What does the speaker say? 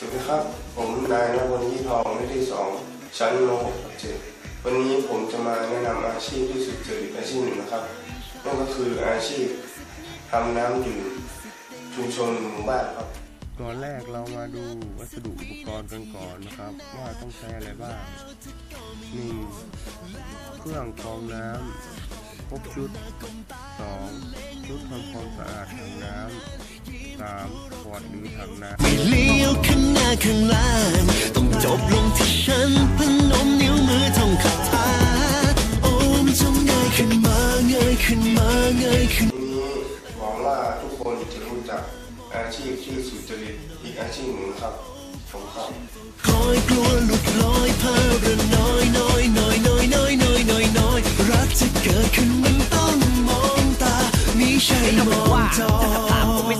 สวัสดีครับ ผมนายนพลยี่ทองนิติสองชั้นม .6 ทับเจ็ดวันนี้ผมจะมาแนะนำอาชีพที่สุดจริตอาชีพหนึ่งนะครับนั่นก็คืออาชีพทำน้ำดื่มชุมชนหมู่บ้านครับ ก่อนแรกเรามาดูวัสดุอุปกรณ์กันก่อนนะครับ ว่าต้องใช้อะไรบ้างหนึ่งเครื่องกรองน้ำครบชุดสองชุดทำความสะอาดถังน้ำ สามขวดหรือถังน้ำไม่เลี้ยวข้างหน้าข้างล่างต้องจบลงที่ฉันพนมนิ้วมือท่องคาถาโอ้มจงเงยขึ้นมาเงยขึ้นมาเงยขึ้นทีนี้หวังว่าทุกคนจะรู้จักอาชีพที่สุจริตอีกอาชีพหนึ่งครับผมครับ